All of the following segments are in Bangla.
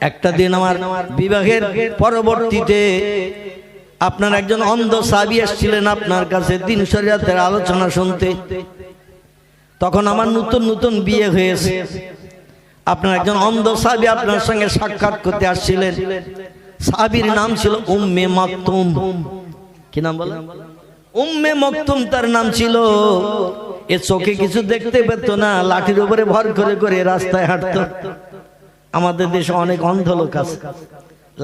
একটা দিন আমার বিবাহের পরবর্তীতে আপনার একজন অন্ধ সাবি এসেছিলেন আপনার কাছে দিন শরিয়াতের আলোচনা শুনতে। তখন আমার নতুন নতুন বিয়ে হয়েছে। আপনার একজন অন্ধ সাবি আপনার সঙ্গে সাক্ষাৎ করতে আসছিলেন। সাবির নাম ছিল উম্মে মাকতুম। কি নাম বলেন? উম্মে মকতুম তার নাম ছিল। এ চোখে কিছু দেখতে পেত না, লাঠির উপরে ভর করে করে রাস্তায় হাঁটতো। আমাদের দেশে অনেক অন্ধ লোক আছে।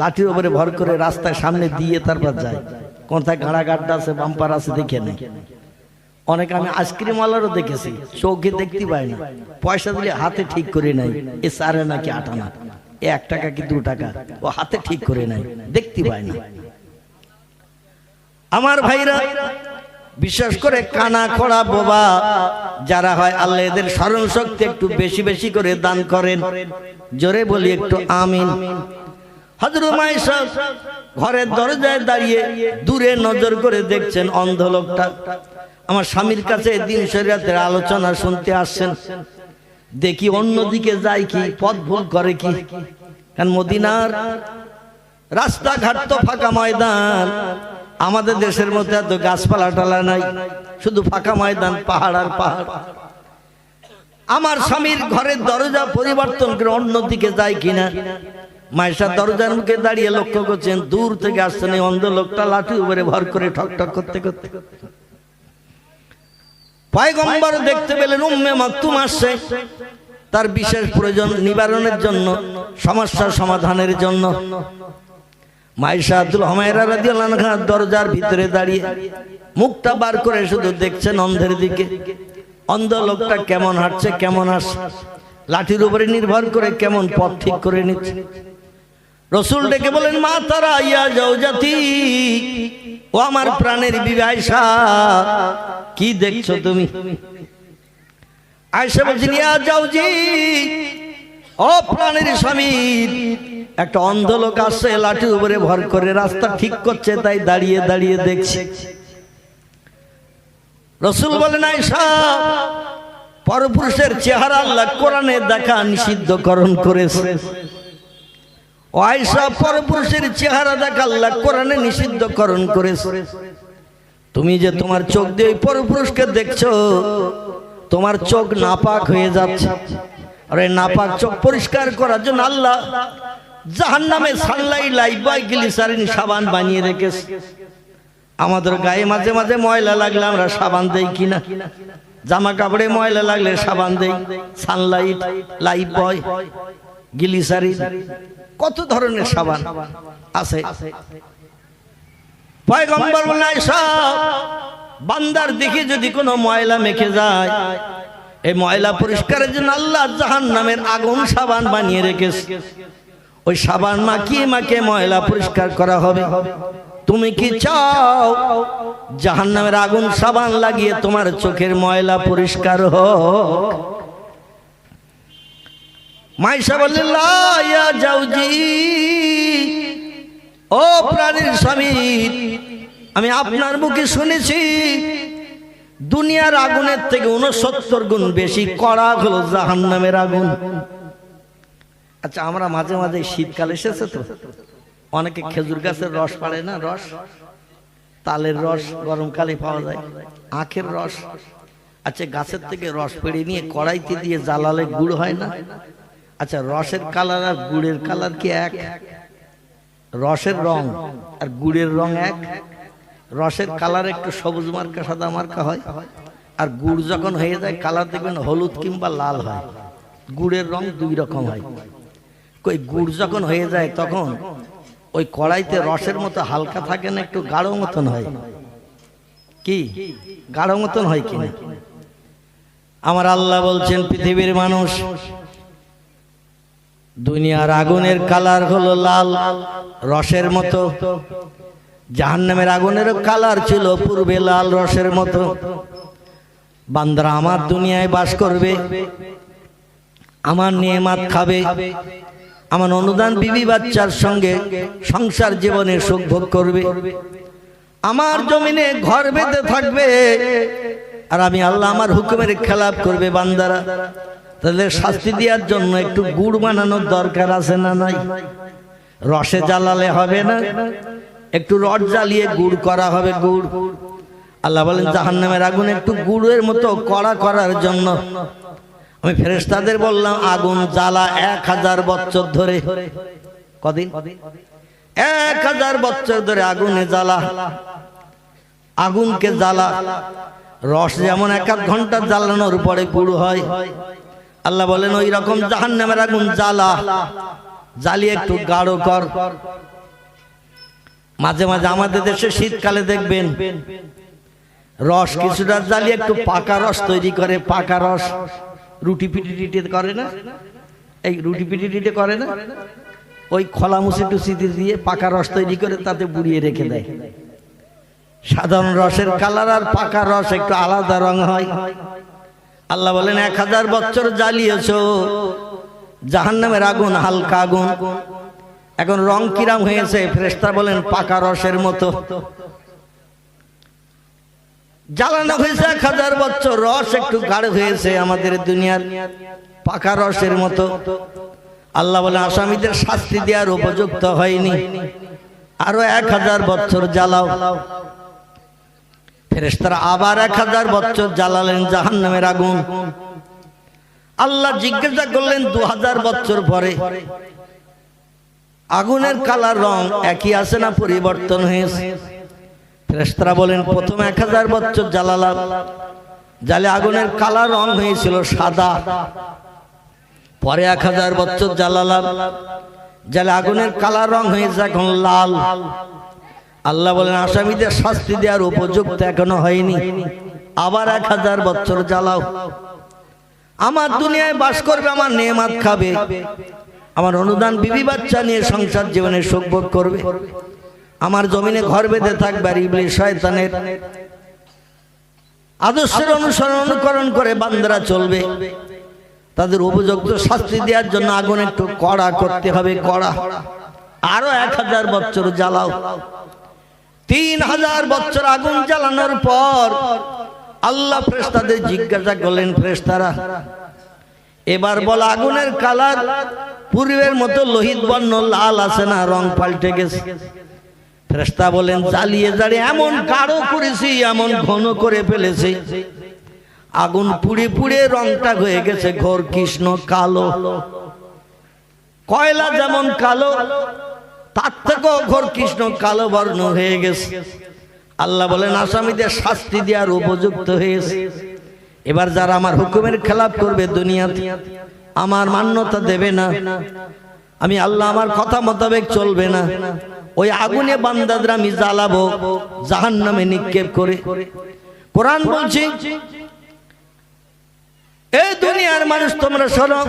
লাঠির উপরে ভর করে রাস্তায় সামনে দিয়ে তারপর যায়। কোথায় গাড়া গাড্ডা আছে বাম্পার আছে দেখে নেই অনেক আমি আইসক্রিম ওয়ালারও দেখেছি। চোখে দেখতে পাই না। পয়সা দিলে হাতে ঠিক করে নাই এ সারে নাকি আটানা এ এক টাকা কি দু টাকা? ও হাতে ঠিক করে নাই দেখতে পায় না। আমার ভাইরা বিশেষ করে কানা খোড়া বোবা, যারা হয় আল্লাহ এদের স্মরণ শক্তি একটু বেশি বেশি করে দান করেন। জোরে বলি একটু আমিন। ঘরের দরজায় দাঁড়িয়ে দূরে নজর করে দেখছেন অন্ধ লোকটা। আমার স্বামীর কাছে দিন শরীয়তের আলোচনা শুনতে আসছেন। দেখি অন্যদিকে যায় কি, পথ ভুল করে কি। মদিনার রাস্তাঘাট তো ফাঁকা ময়দান আমাদের দেশের মধ্যে এত গাছপালা টালা নাই শুধু ফাঁকা ময়দান পাহাড় আর পাহাড়। আমার স্বামীর ঘরের দরজা পরিবর্তন করে অন্যদিকে যায় কিনা? মায়েশার দরজার মুখে দাঁড়িয়ে লক্ষ্য করছেন দূর থেকে আসছেন এই অন্ধ লোকটা লাঠি উপরে ভর করে ঠক ঠক করতে করতে। পয়গম্বর দেখতে পেলেন উম্মে মাকতুম আসছে। তার বিশেষ প্রয়োজন নিবারণের জন্য সমস্যার সমাধানের জন্য। মাইশা আব্দুল হমায়রা রাদিয়াল্লাহু আনহা দরজার ভিতরে দাঁড়িয়ে মুখটা বার করে শুধু দেখছেন অন্ধের দিকে। অন্ধ লোকটা কেমন হাঁটছে, কেমন আসছে লাঠির উপরে নির্ভর করে কেমন পথ ঠিক করে নিচ্ছে। রসুল ডেকে বলেন, মা তারা ইয়া যাও জাতি ও আমার প্রাণের বিবি আয়সা কি দেখছ তুমি? আয়সা বলছেন, ইয়া যাও জি ও প্রাণের স্বামী একটা অন্ধ লোক আসছে লাঠির উপরে ভর করে রাস্তা ঠিক করছে, তাই দাঁড়িয়ে দাঁড়িয়ে দেখছে। রসুল বলেন আয়সা পরপুরুষের চেহারা কোরআনে দেখা নিষিদ্ধকরণ করেছে। আয়সা পরপুরুষের চেহারা দেখা আল্লাহ কোরআনে নিষিদ্ধকরণ করেছে। তুমি যে তোমার চোখ দিয়ে ওই পরপুরুষকে দেখছ, তোমার চোখ নাপাক হয়ে যাচ্ছে। আরে নাপাক চোখ পরিষ্কার করার জন্য আল্লাহ জাহান নামে সানলাই লাইবাই গ্লিসারিন সাবান বানিয়ে রেখেছে। আমাদের গায়ে মাঝে মাঝে ময়লা লাগলে আমরা সাবান দেই কিনা? জামা কাপড়ে ময়লা লাগলে সাবান দেই। সানলাইট লাইফ বয় গ্লিসারিন কত ধরনের সাবান আছে? পয়গম্বর বললেন আয়েশা, বান্দার দিকে যদি কোনো ময়লা মেখে যায় এই ময়লা পরিষ্কারের জন্য আল্লাহ জাহান নামের আগুন সাবান বানিয়ে রেখেছে। ওই সাবান মাখিয়ে মাকে ময়লা পরিষ্কার করা হবে। তুমি কি চাও জাহান নামের আগুন সাবান লাগিয়ে তোমার চোখের ময়লা পরিষ্কার হোক? মাইশা বললেন "লা ইয়া যাওজি ও প্রাণীর স্বামী, আমি আপনার মুখে শুনেছি, দুনিয়ার আগুনের থেকে উনসত্তর গুণ বেশি কড়া হলো জাহান নামের আগুন। আচ্ছা আমরা মাঝে মাঝে শীতকাল এসেছে তো? অনেকে খেজুর গাছের রস পাড়ে না? রস তালের রস গরমকালে পাওয়া যায়। আখের রস? আচ্ছা গাছের থেকে রস পেড়ে নিয়ে কড়াইতে দিয়ে জ্বালালে গুড় হয় না? আচ্ছা রসের কালার আর গুড়ের কালার কি এক? রসের রং আর গুড়ের রং এক? রসের কালার একটু সবুজ মার্কা সাদা মার্কা হয়? আর গুড় যখন হয়ে যায় কালার দেখবেন হলুদ কিংবা লাল হয়। গুড়ের রং দুই রকম হয়। কই গুড় যখন হয়ে যায় তখন ওই কড়াইতে রসের মতো হালকা থাকে না, একটু গাঢ় মতন হয়। কি? গাঢ় মতন হয় কিনা? আমার আল্লাহ বলছেন, পৃথিবীর মানুষ, দুনিয়ার আগুনের কালার হলো লাল, রসের মতো। জাহান্নামের আগুনের কালার ছিল পূর্বে লাল রসের মতো। বান্দারা আমার দুনিয়ায় বাস করবে, আমার নিয়মাত খাবে। আমার অনুদান বিবি বাচ্চার সঙ্গে সংসার জীবনে সুখ ভোগ করবে। আমার জমিনে ঘর বেঁধে থাকবে। আর আমি আল্লাহ আমার হুকুমের খেলাপ করবে বান্দারা। তাদের শাস্তি দেওয়ার জন্য একটু গুড় বানানোর দরকার আছে না নাই? রসে জ্বালালে হবে না। একটু রড জ্বালিয়ে গুড় করা হবে গুড়। আল্লাহ বলেন, জাহান্নামের আগুন একটু গুড়ের মতো কড়া করার জন্য। আমি ফেরেশতাদের বললাম, আগুন জ্বালা এক হাজার বছর ধরে। কদিন? এক হাজার বছর ধরে আগুনে জ্বালা। আগুনকে জ্বালা। রস যেমন এক আধ ঘণ্টা জ্বালানোর পরে গুড় হয়। আল্লাহ বলেন ওই রকম জাহান্নামের আগুন জ্বালা। জ্বালিয়ে একটু গাঢ় কর। মাঝে মাঝে আমাদের দেশে শীতকালে দেখবেন, রস কিছুটা জ্বালিয়ে একটু পাকা রস তৈরি করে, পাকা রস। রুটি পিটি টিটি করে না? এই রুটি পিটি টিটি করে না? ওই খোলা মুসি টুসি দিয়ে পাকা রস তৈরি করে তাতে বুড়িয়ে রেখে দেয়। সাধারণ রসের কালার আর পাকা রস একটু আলাদা রং হয়। আল্লাহ বলেন, এক হাজার বছর জ্বালিয়েছ জাহান নামের আগুন হালকা আগুন। এখন রং কিরাম হয়েছে ফ্রেস্তা বলেন, পাকা রসের মতো। জ্বালানো হয়েছে এক হাজার বছর, রস একটু গাঢ় হয়েছে আমাদের দুনিয়ার, পাকা রসের মতো। আল্লাহ বলে আসামিদের শাস্তি দেওয়ার উপযুক্ত হয়নি। আরও এক হাজার বছর জ্বালাও। ফেরেস্তারা আবার এক হাজার বছর জ্বালালেন জাহান নামের আগুন। আল্লাহ জিজ্ঞাসা করলেন, দু হাজার বছর পরে আগুনের কালার রং একই আছে না পরিবর্তন হয়েছে? ফেরেস্তারা বলেন, প্রথম এক হাজার বছর জ্বালালাম। জালে আগুনের কালার রং হয়েছিল সাদা। পরে এক হাজার বছর জ্বালালাম। জালে আগুনের কালার রং হয়েছে এখন লাল। আল্লাহ বলেন, আসামিদের শাস্তি দেওয়ার উপযুক্ত এখনও হয়নি। আবার এক হাজার বছর জ্বালাও। আমার দুনিয়ায় বাস করবে, আমার নেমাত খাবে। আমার অনুদান, বিবি বাচ্চা নিয়ে সংসার জীবনে সুখ ভোগ করবে। আমার জমিনে ঘর বেঁধে থাকবে আর ইবলিশ শয়তানের। আদর্শের অনুসরণ অনুকরণ করে বান্দারা চলবে। তাদের উপযুক্ত শাস্তি দেওয়ার জন্য আগুন একটু কড়া করতে হবে, কড়া। আরও এক হাজার বছর জ্বালাও। তিন হাজার বছর আগুন জ্বালানোর পর আল্লাহ ফ্রেস্তাদের জিজ্ঞাসা করলেন ফ্রেস্তারা এবার বল আগুনের কালার পূর্বের মতো লোহিত বর্ণ, লাল আছে না, রং পাল্টে গেছে? ফ্রেস্তা বলেন, জ্বালিয়ে জ্বালিয়ে এমন গাঢ় করেছি, এমন ঘন করে ফেলেছি। আগুন পুড়ে পুড়ে রংটা হয়ে গেছে, ঘোর কৃষ্ণ কালো। কয়লা যেমন কালো, তার থেকেও ঘোর কৃষ্ণ কালো বর্ণ হয়ে গেছে। আল্লাহ বলেন, আসামিদের শাস্তি দেওয়ার উপযুক্ত হয়েছে। এবার যারা আমার হুকুমের খেলাপ করবে দুনিয়াতে, আমার মান্যতা দেবে না। আমি আল্লাহ আমার কথা মোতাবেক চলবে না। ওই আগুনে বান্দাদের আমি জ্বালাবো জাহান নামে নিক্ষেপ করে। কোরআন বলছি এই দুনিয়ার মানুষ, তোমরা শোনো,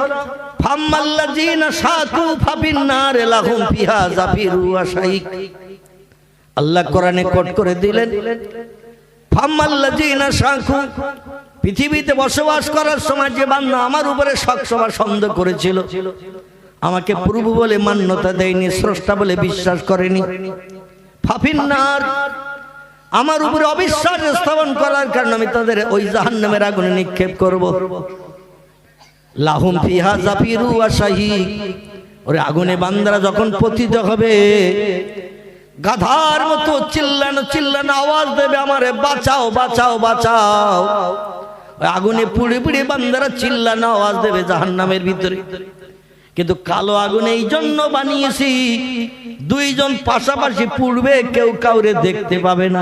ফাম্মাল্লাযীনা লাহুম ফিহা জাফিরু ওয়া শাইক। আল্লাহ কোরআনে কোট করে দিলেন পৃথিবীতে বসবাস করার সময় যে বান্দা আমার উপরে সবসময় সন্দেহ করেছিল আমাকে প্রভু বলে মান্যতা দেয়নি স্রষ্টা বলে বিশ্বাস করেনি। ফাফিন্নার আমার উপরে অবিশ্বাস স্থাপন করার কারণে আমি তাদের ওই জাহান নামের আগুনে নিক্ষেপ করব। লাহুম ফিহা জাফিরু আশাহি। ওরে আগুনে বান্দারা যখন পতিত হবে গাধার মতো চিল্লানো চিল্লানো আওয়াজ দেবে আমারে বাঁচাও বাঁচাও বাঁচাও ওই আগুনে পুড়ে পুড়ে বান্দারা চিল্লানো আওয়াজ দেবে জাহান নামের ভিতরে। কিন্তু কালো আগুন এই জন্য বানিয়েছি। দুইজন পাশাপাশি পূর্বে কেউ কাউরে দেখতে পাবে না।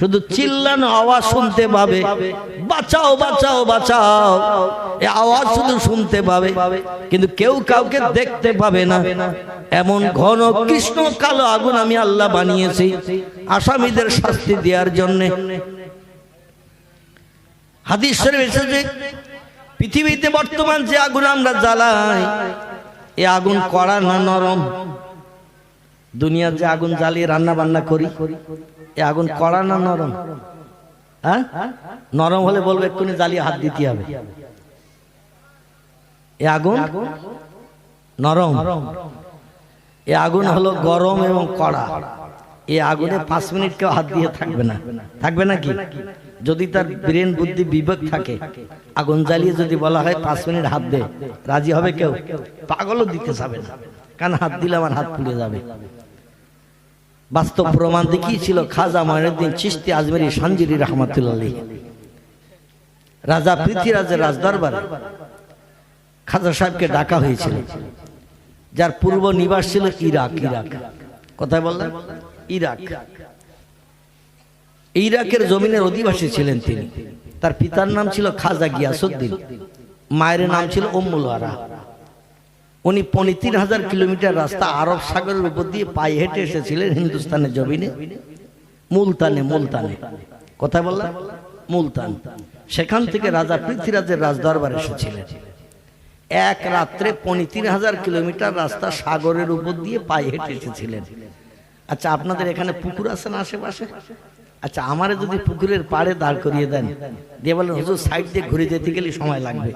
শুধু চিল্লানো আওয়াজ শুনতে পাবে। বাঁচাও বাঁচাও বাঁচাও। এই আওয়াজ শুধু শুনতে পাবে। কিন্তু কেউ কাউকে দেখতে পাবে না। এমন ঘন কৃষ্ণ কালো আগুন আমি আল্লাহ বানিয়েছি আসামিদের শাস্তি দেওয়ার জন্য। হাদিস শরীফ এসেছে, পৃথিবীতে বর্তমান যে আগুন আমরা জ্বালাই এ আগুন কড়া না নরম? দুনিয়ার যে আগুন জ্বালিয়ে রান্না বান্না করি, এ আগুন কড়া না নরম? হ্যাঁ? নরম হলে বলব এক্ষুনি জ্বালিয়ে হাত দিতে হবে। এ আগুন নরম। এ আগুন হলো গরম এবং কড়া। এ আগুনে পাঁচ মিনিট কেউ হাত দিয়ে থাকবে না। থাকবে নাকি যদি তার ব্রেন বুদ্ধি বিবেক থাকে, আগুন জ্বালিয়ে যদি বলা হয় পাঁচ মিনিট হাত দে, রাজি হবে কেউ? পাগলও দিতে যাবে না। কারণ হাত দিলে আমার হাত পুড়ে যাবে। বাস্তব প্রমাণ দেখিয়েছিল খাজা ময়নুদ্দিন চিস্তি আজমেরি সঞ্জিরি রহমতুল্লাহ রাজা পৃথ্বীরাজের রাজদরবারে খাজা সাহেবকে ডাকা হয়েছিল। যার পূর্ব নিবাস ছিল ইরাক। ইরাক। কোথায় বললেন? ইরাক। ইরাকের জমিনের অধিবাসী ছিলেন তিনি। তার পিতার নাম ছিল খাজা গিয়াসুদ্দিন। মায়ের নাম ছিল উম্মুল আরা উনি পনে তিন হাজার কিলোমিটার রাস্তা আরব সাগরের উপর দিয়ে পায়ে হেঁটে এসেছিলেন হিন্দুস্তানের জমিনে। মুলতানে মুলতানে। কথা বললাম? মুলতান। সেখান থেকে রাজা পৃথ্বীরাজের রাজদরবার এসেছিলেন। এক রাত্রে পনে তিন হাজার কিলোমিটার রাস্তা সাগরের উপর দিয়ে পায়ে হেঁটে এসেছিলেন। আচ্ছা আপনাদের এখানে পুকুর আছে না আশেপাশে? আচ্ছা আমারে যদি পুকুরের পাড়ে দাঁড় করিয়ে দেন। দিয়ে বলেন হুজুর সাইড দিয়ে ঘুরে যেতে গেলে সময় লাগবে।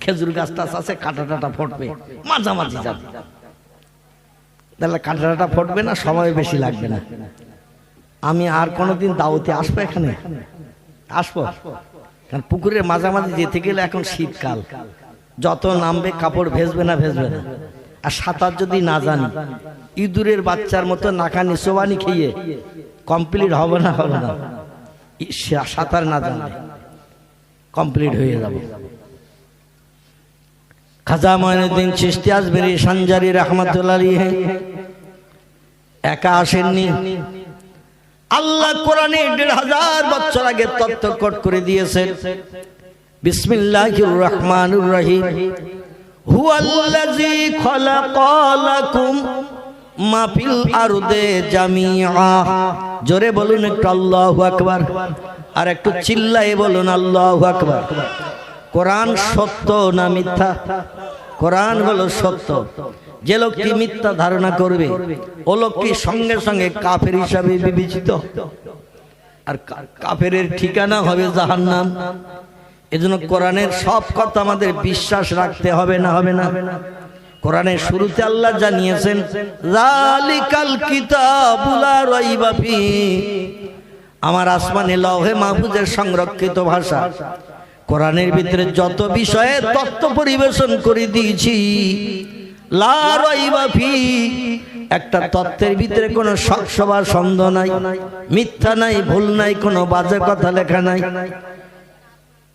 খেজুর গাছ টাছ আছে কাটা টাটা ফটবে। মাঝামাঝি যাবে। তাহলে কাটা টাটা ফটবে না সময় বেশি লাগবে না। আমি আর কোনোদিন দাওতে আসব এখানে? আসব? কারণ পুকুরের মাঝামাঝি যেতে গেলে এখন শীতকাল। যত নামবে কাপড় ভেজবে না ভেজবে না। আর সাঁতার যদি না জানি ইঁদুরের বাচ্চার মতো নাকানি সোবানি খেয়ে কমপ্লিট হবে না হবে না। সাঁতার না জানলে কমপ্লিট হয়ে যাবে। খাজা ময়নুদ্দিন চিস্তি আজমেরি সঞ্জারি রহমতুল্লাহ একা আসেননি। আল্লাহ কোরআনে দেড় হাজার বছর আগে তত্ত্ব কট করে দিয়েছেন। বিসমিল্লাহির রহমানুর রহিম। হুয়াল্লাযী খালাকালাকুম মা ফিল আরদে জামিআ জোরে বলুন একটু আল্লাহ আকবার। আর একটু চিল্লাই বলুন আল্লাহ আকবার। কোরআন সত্য না মিথ্যা? কোরআন হলো সত্য। যে লোকটি মিথ্যা ধারণা করবে ও লোকটি সঙ্গে সঙ্গে কাফের হিসাবে বিবেচিত। আর কা- কাফেরের ঠিকানা হবে জাহান্নাম। এজন্য কোরআনের সব কথা আমাদের বিশ্বাস রাখতে হবে না হবে না। কোরআনের শুরুতে আল্লাহ জানিয়েছেন জালিকাল কিতাবুলা রাইবা ফি। আমার আসমানে লহে মাহফুজের সংরক্ষিত ভাষা। কোরআনের ভিতরে যত বিষয়ে তত্ত্ব পরিবেশন করে দিয়েছি, লা রাইবা ফি। একটা তত্ত্বের ভিতরে কোনো সবসবার সন্দেহ নাই, মিথ্যা নাই, ভুল নাই, কোনো বাজে কথা লেখা নাই।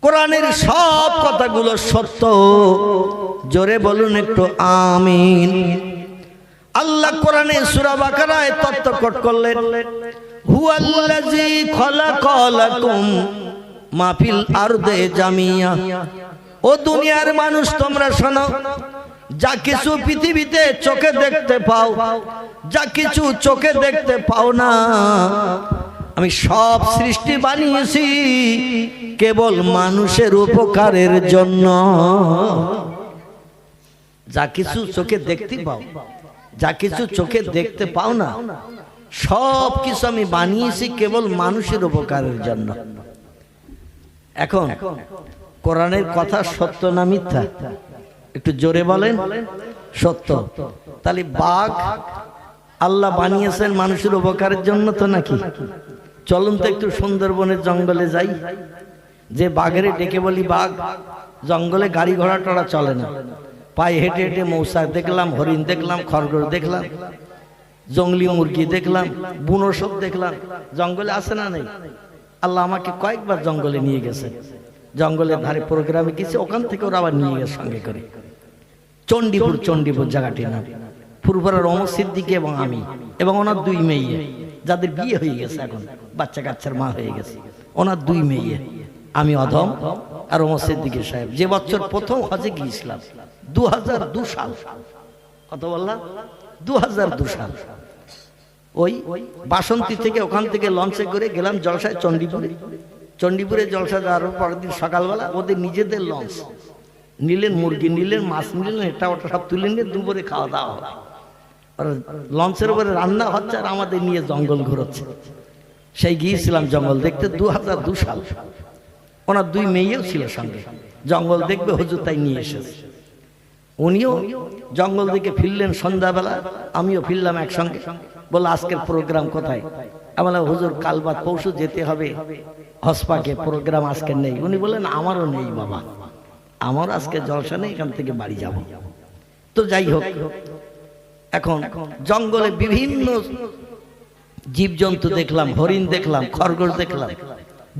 কোরআনের সব কথাগুলো সত্য। জোরে বলুন একটু আমিন। আল্লাহ কোরআনে সূরা বাকারায় তত্ত্ব কট করলেন। হুয়াল্লাযী খলাকালাকুম মা ফিল আরদে জামিয়া। ও দুনিয়ার মানুষ তোমরা শোনো যা কিছু পৃথিবীতে চোখে দেখতে পাও যা কিছু চোখে দেখতে পাও না আমি সব সৃষ্টি বানিয়েছি কেবল মানুষের উপকারের জন্য। যা কিছু চোখে দেখতে পাও, যা কিছু চোখে দেখতে পাও না, সব কিছু আমি বানিয়েছি কেবল মানুষের উপকারের জন্য। এখন কোরআনের কথা সত্য না মিথ্যা? একটু জোরে বলেন। সত্য। তাহলে বাঘ আল্লাহ বানিয়েছেন মানুষের উপকারের জন্য তো নাকি? চলুন তো একটু সুন্দরবনের জঙ্গলে যাই। যে বাঘের ডেকে বলি, বাঘ, জঙ্গলে গাড়ি ঘোড়া টড়া চলে না। পায়ে হেঁটে হেঁটে মৌসা দেখলাম, হরিণ দেখলাম খরগোশ দেখলাম, জঙ্গলি মুরগি দেখলাম, বুনো সব দেখলাম। জঙ্গলে আসে না নেই? আল্লাহ আমাকে কয়েকবার জঙ্গলে নিয়ে গেছে। জঙ্গলের ধারে প্রোগ্রামে গেছে, ওখান থেকে ওরা আবার নিয়ে গেছে সঙ্গে করে। চণ্ডীপুর চণ্ডীপুর জায়গাটির নাম। ফুরফুরার অমর সিদ্দিকি এবং আমি, এবং ওনার দুই মেয়ে। যাদের বিয়ে হয়ে গেছে এখন, বাচ্চা কাচ্চার মা হয়ে গেছে, ওনার দুই মেয়ে, আমি অধম আর অমর সিদ্দিকি সাহেব। যে বছর প্রথম হজে গিয়েছিলাম দু হাজার দু সাল কত বললাম দু হাজার দু সাল। ওই বাসন্তী থেকে ওখান থেকে লঞ্চে করে গেলাম জলসায় চণ্ডীপুরে। চণ্ডীপুরে জলসা যাওয়ার পরের দিন সকালবেলা ওদের নিজেদের লঞ্চ। নিলেন মুরগি, নিলেন মাছ, নিলেন এটা, ওটা সব তুলে নিয়ে দুপুরে খাওয়া দাওয়া আর লঞ্চের উপরে রান্না হচ্ছে আর আমাদের নিয়ে জঙ্গল ঘুরোচ্ছে। সেই গিয়েছিলাম জঙ্গল দেখতে দু হাজার দু সাল। ওনার দুই মেয়েও ছিল সঙ্গে। জঙ্গল দেখবে হুজুর তাই নিয়ে এসেছে। উনিও জঙ্গল দিকে ফিরলেন সন্ধ্যাবেলা, আমিও ফিরলাম একসঙ্গে। বলে আজকের প্রোগ্রাম কোথায়? আমার হুজুর, কাল বাদ পরশু যেতে হবে। হসপাকে প্রোগ্রাম আজকে নেই। উনি বললেন, আমারও নেই বাবা। আমার আজকে জলসা নেই, এখান থেকে বাড়ি যাব। তো যাই হোক এখন জঙ্গলে বিভিন্ন জীবজন্তু দেখলাম, হরিণ দেখলাম, খরগোশ দেখলাম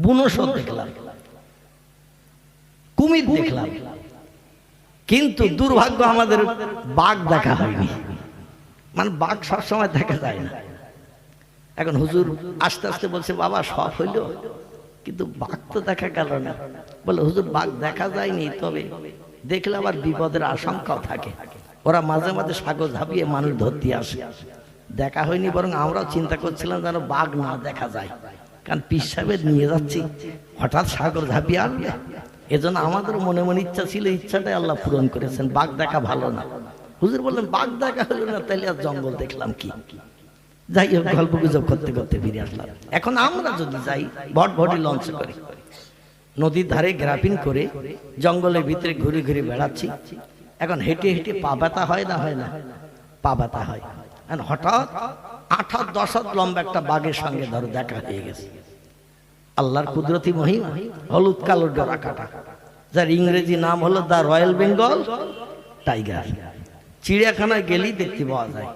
বুনসর দেখলাম, কুমির দেখলাম। কিন্তু দুর্ভাগ্য আমাদের বাঘ দেখা হয়নি। মানে বাঘ সবসময় দেখা যায় না। এখন হুজুর আস্তে আস্তে বলছে, বাবা, সব হইল? কিন্তু বাঘ তো দেখা গেল না। বলে, হুজুর, বাঘ দেখা যায়নি, তবে দেখলে আবার বিপদের আশঙ্কাও থাকে। ওরা মাঝে মাঝে সাগর ঝাঁপিয়ে মানুষ ধরতে আসে। দেখা হয়নি, বরং আমরাও চিন্তা করছিলাম যেন বাঘ না দেখা যায়। কারণ পিস নিয়ে যাচ্ছি, হঠাৎ সাগর ঝাঁপিয়ে আসবে। এজন্য আমাদের মনে মনে ইচ্ছা ছিল, ইচ্ছাটাই আল্লাহ পূরণ করেছেন, বাঘ দেখা ভালো না। হুজুর বললেন, বাঘ দেখা হলো না, তাহলে আর জঙ্গল দেখলাম কি? যাই হোক, গল্প গুজব করতে করতে ফিরে আসলাম। এখন আমরা যদি যাই ভট ভটি লঞ্চ করে। নদীর ধারে গ্রাফিন করে, জঙ্গলের ভিতরে ঘুরে ঘুরে বেড়াচ্ছি। এখন হেঁটে হেঁটে পা ব্যথা হয় না হয় না? পা ব্যথা হয়। আর হঠাৎ আট হাত দশ হাত লম্বা একটা বাঘের সঙ্গে ধরো দেখা হয়ে গেছে। আল্লাহর কুদরতি মহিমা, হলুদ কালো ডোরা কাটা যার ইংরেজি নাম হলো দ্য রয়্যাল বেঙ্গল টাইগার। চিড়িয়াখানায় গেলেই দেখতে পাওয়া যায়।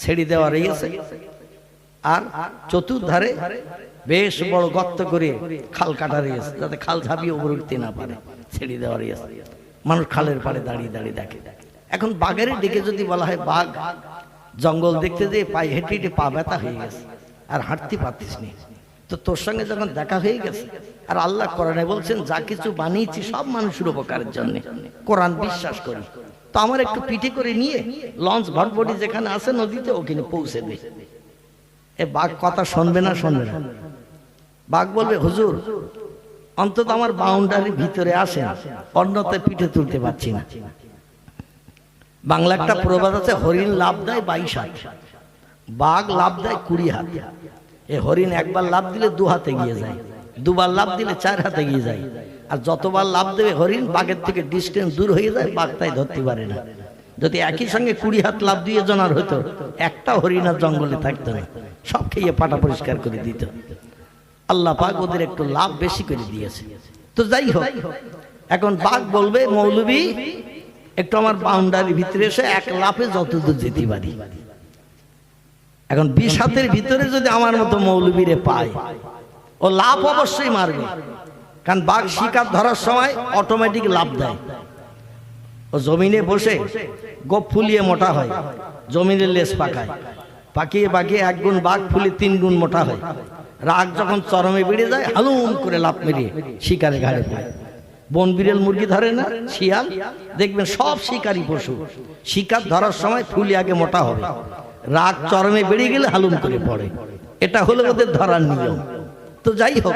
ছেড়ে দেওয়া রয়েছে আর চতুর্ধারে বেশ বড় গর্ত করে খাল কাটা রয়েছে যাতে খাল ঝাঁপিয়ে উপরে উঠতে না পারে। ছেড়ে দেওয়া রয়েছে মানুষ খালের পাড়ে দাঁড়িয়ে দাঁড়িয়ে দেখে। এখন বাঘের দিকে যদি বলা হয় বাঘ, জঙ্গল দেখতে যেয়ে পায়ে হেঁটে হেঁটে পা ব্যথা হয়ে গেছে, আর হাঁটতে পারতিস নি। তো তোর সঙ্গে যখন দেখা হয়ে গেছে, আর আল্লাহ কোরআনে বলছেন, যা কিছু বানিয়েছি সব মানুষের উপকারের জন্য। কোরআন বিশ্বাস করি। তো আমার একটু পিঠে করে নিয়ে, লঞ্চ ভটভটি যেখানে আছে নদীতে, ওখানে পৌঁছে দে। এ বাঘ কথা শুনবে না শুনবে না। বাঘ বলবে, হুজুর অন্তত আমার বাউন্ডারির ভিতরে আসে অন্যতে পিঠে তুলতে পারছি না। বাংলা একটা প্রবাদ আছে, হরিণ লাভ দেয় বাইশ হাত, বাঘ লাভ দেয় কুড়ি হাত। এ হরিণ একবার লাভ দিলে দু হাতে গিয়ে যায়, দুবার লাভ দিলে চার হাতে গিয়ে যায়। আর যতবার লাভ দেবে হরিণ, বাঘের থেকে ডিস্টেন্স দূর হয়ে যায়, বাঘ তাই ধরতে পারে না। যদি একই সঙ্গে কুড়ি হাত লাভ দিয়ে জনার হতো, একটা হরিণ আর জঙ্গলে থাকতো না, সব খেয়ে পাটা পরিষ্কার করে দিত। আল্লাহ পাক ওদের একটু লাভ বেশি করে দিয়েছে। তো যাই হোক, এখন বাঘ বলবে, মৌলবী, একটু আমার বাউন্ডারির ভিতরে এসে এক লাফে যতদূর যেতে পারি। এখন বিশ হাতের ভিতরে যদি আমার মতো মৌলবীরে পায়, ও লাভ অবশ্যই মারবে। কারণ বাঘ শিকার ধরার সময় অটোমেটিক লাভ দেয়। ও জমিনে বসে গোপ ফুলিয়ে মোটা হয়, জমিনের লেস পাকায়। পাকিয়ে পাকিয়ে এক গুণ বাঘ ফুলে তিন গুণ মোটা হয়। রাগ যখন চরমে বেড়ে যায় হালুম করে লাভ মেরিয়ে শিকারে ঘাড়ে পায় বন বিড়াল মুরগি ধরে না, শিয়াল? দেখবেন সব শিকারী পশু। শিকার ধরার সময় ফুলি আগে মোটা হবে। রাগ চরমে বেড়ে গেলে হালুম করে পড়ে। এটা হলো ওদের ধরার নিয়ম। তো যাই হোক,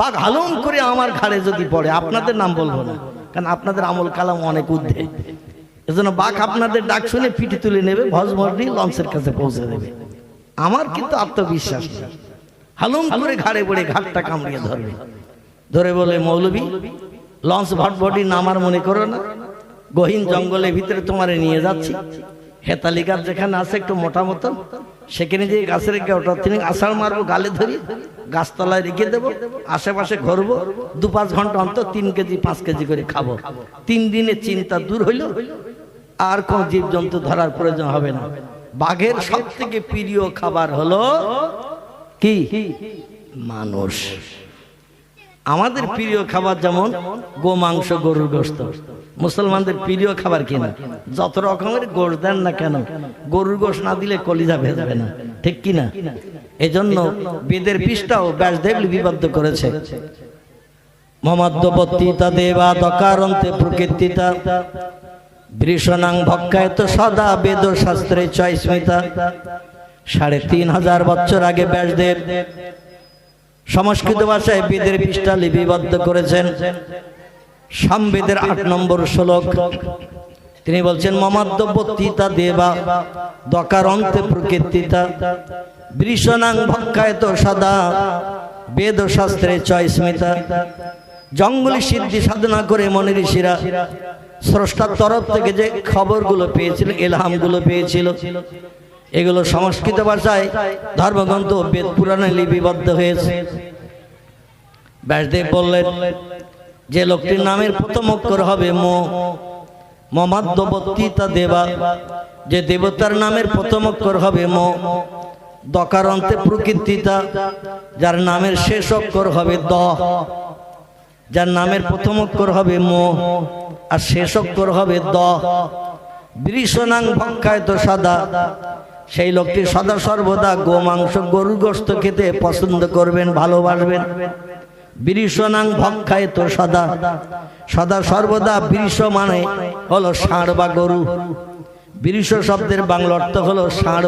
বাঘ হালুম করে আমার ঘাড়ে যদি পড়ে, আপনাদের নাম বলব না, কারণ আপনাদের আমল কালাম অনেক ঊর্ধ্বে এজন্য বাঘ আপনাদের ডাক শুনে পিঠে তুলে নেবে ভজমর্দি লঞ্চের কাছে পৌঁছে দেবে। আমার কিন্তু আত্মবিশ্বাস নেই। হালুম করে ঘাড়ে পড়ে ঘাটটা কামড়িয়ে ধরবে। ধরে বলে মৌলবী লঞ্চ ভটভটি নামার মনে করো না। গহীন জঙ্গলের ভিতরে তোমারে নিয়ে যাচ্ছি। হেতালি গাছ যেখানে আছে একটু মোটা মতন সেখানে যে গাছের ওটা তিনি আষাঢ় মারবো গালে ধরি গাছতলায় রেখে দেবো আশেপাশে ঘুরবো দু পাঁচ ঘণ্টা অন্তর তিন কেজি পাঁচ কেজি করে খাব। তিন দিনের চিন্তা দূর হইল আর কোন জীবজন্তু ধরার প্রয়োজন হবে না। বাঘের সব থেকে প্রিয় খাবার হলো কি? মানুষ। আমাদের প্রিয় খাবার যেমন গো মাংস, গরুর গোস্ত। মুসলমানদের প্রিয় খাবার কিনা যত রকমের গোশ দেন না কেন, গরুর গোশ না দিলে কলিজা ভেজাবে না। ঠিক কিনা এজন্য বেদের পৃষ্ঠাও ব্যাসদেব লিপিবদ্ধ করেছে। মমাদ্যপত্তিতা দেবা দকারন্তে প্রকৃতিতা বৃষণাং ভক্ষায়ত সদা বেদ শাস্ত্রে চয় স্মিতা। সাড়ে তিন হাজার বছর আগে ব্যাসদেব সংস্কৃত ভাষায় বেদের পৃষ্ঠা লিপিবদ্ধ করেছেন। সামবেদের আট নম্বর শ্লোক। তিনি বলছেন মমাদ্যবত্তিতা দেবা দকারন্তে প্রকৃতিতা বৃষণাং ভক্কায়ত সদা, বেদ শাস্ত্রে চয় স্মিতা। জঙ্গলি সিদ্ধি সাধনা করে মনে ঋষিরা স্রষ্টার তরফ থেকে যে খবরগুলো পেয়েছিল, এলহামগুলো পেয়েছিল। এগুলো সংস্কৃত ভাষায় ধর্মগ্রন্থ বেদ পুরাণে লিপিবদ্ধ হয়েছে। ব্যাসদেব বললেন, যে লোকটির নামের প্রথম অক্ষর হবে মো। মমাদ্যবর্তীতা দেবা। যে দেবতার নামের প্রথম অক্ষর হবে ম। দকারন্তে প্রকৃতিতা যার নামের শেষ অক্ষর হবে দ। যার নামের প্রথম অক্ষর হবে ম। আর শেষ অক্ষর হবে দ। বৃষনাং ভক্ষায় তো সাদা সেই লোকটি সদা সর্বদা গোমাংস গরুর গোস্ত খেতে পছন্দ করবেন ভালোবাসবেন। বৃষনাং ভক্ষায় তো সদা। সদা। সর্বদা বৃষ মানে হলো ষাঁড় বা গরু। বৃষ শব্দের বাংলা অর্থ হলো ষাঁড়